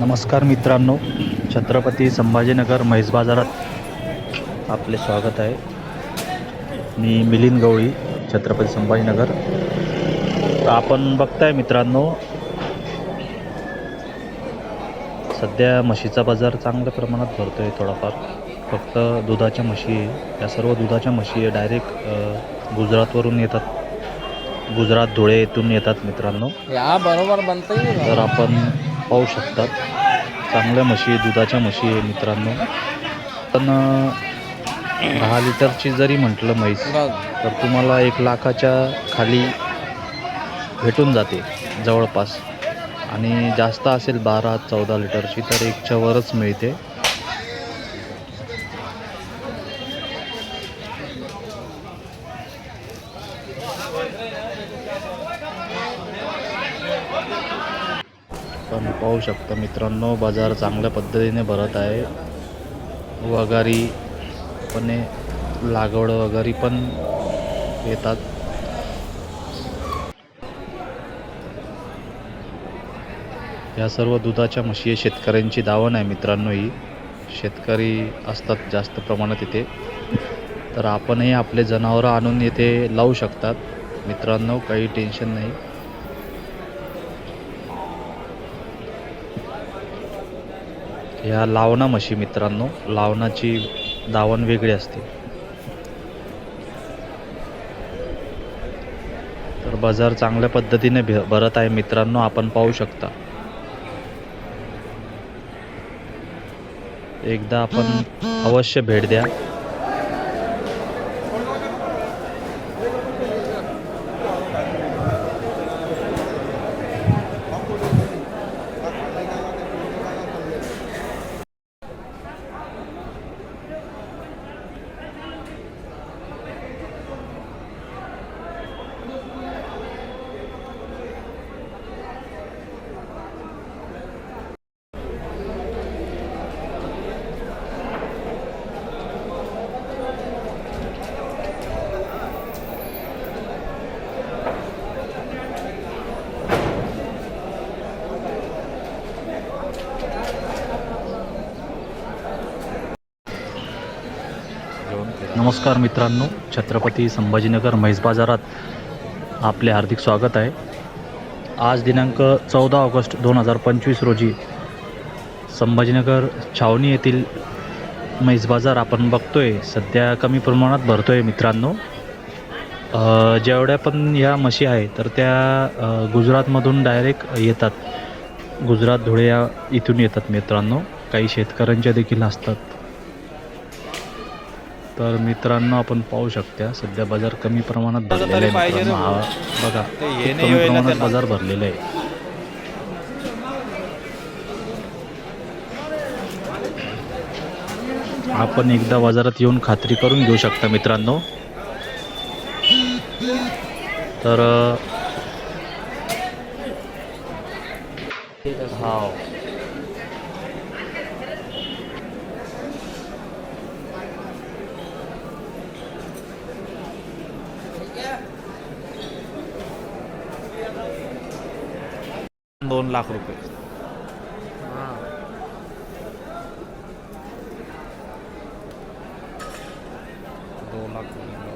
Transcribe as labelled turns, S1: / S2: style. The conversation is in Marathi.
S1: नमस्कार मित्रांनो छत्रपती संभाजीनगर म्हैस बाजारात आपले स्वागत आहे. मी मिलिंद गवळी छत्रपती संभाजीनगर. तर आपण बघताय मित्रांनो सध्या म्हशीचा बाजार चांगल्या प्रमाणात भरतो आहे थोडाफार. फक्त दुधाच्या म्हशी या सर्व दुधाच्या म्हशी डायरेक्ट गुजरातवरून येतात. गुजरात धुळे येथून येतात मित्रांनो.
S2: या बरोबर बनतंय.
S1: तर आपण पाहू शकतात. चांगल्या म्हशी दुधाच्या म्हशी आहे मित्रांनो. पण दहा लिटरची जरी म्हटलं म्हैस तर तुम्हाला एक लाखाच्या खाली भेटून जाते जवळपास. आणि जास्त असेल बारा चौदा लिटरची तर एकच्या वरच मिळते. आपण पाहू शकता मित्रांनो बाजार चांगल्या पद्धतीने भरत आहे. वगारी पण लागवड वगैरे पण येतात. या सर्व दुधाच्या म्हशी शेतकऱ्यांची दावण आहे मित्रांनो ही. शेतकरी असतात जास्त प्रमाणात इथे. तर आपणही आपले जनावरं आणून येथे लावू शकतात. मित्रांनो काही टेन्शन नाही. ह्या लावणा म्हशी मित्रांनो. लावणाची दावण वेगळी असते. तर बाजार चांगल्या पद्धतीने भे- भरत आहे मित्रांनो. आपण पाहू शकता. एकदा आपण अवश्य भेट द्या. नमस्कार मित्रांनो छत्रपती संभाजीनगर म्हैस बाजारात आपले हार्दिक स्वागत आहे. आज दिनांक चौदा ऑगस्ट दोन हजार पंचवीस रोजी संभाजीनगर छावणी येथील म्हैस बाजार आपण बघतोय सध्या कमी प्रमाणात भरतोय मित्रांनो. जेवढ्या पण ह्या म्हशी आहे तर त्या गुजरातमधून डायरेक्ट येतात. गुजरात धुळे या इथून येतात मित्रांनो. काही शेतकऱ्यांच्या देखील असतात. तर मित्रांनो आपण पाहू शकता सध्या बाजार कमी प्रमाणात भरलेला आहे मित्रांनो. हा बघा कमी प्रमाणात. बाजार भरलेला आहे आपण एकदा बाजारात येऊन खात्री करून घेऊ शकता मित्रांनो तर हा दोन लाख रुपये. दोन लाख रुपये.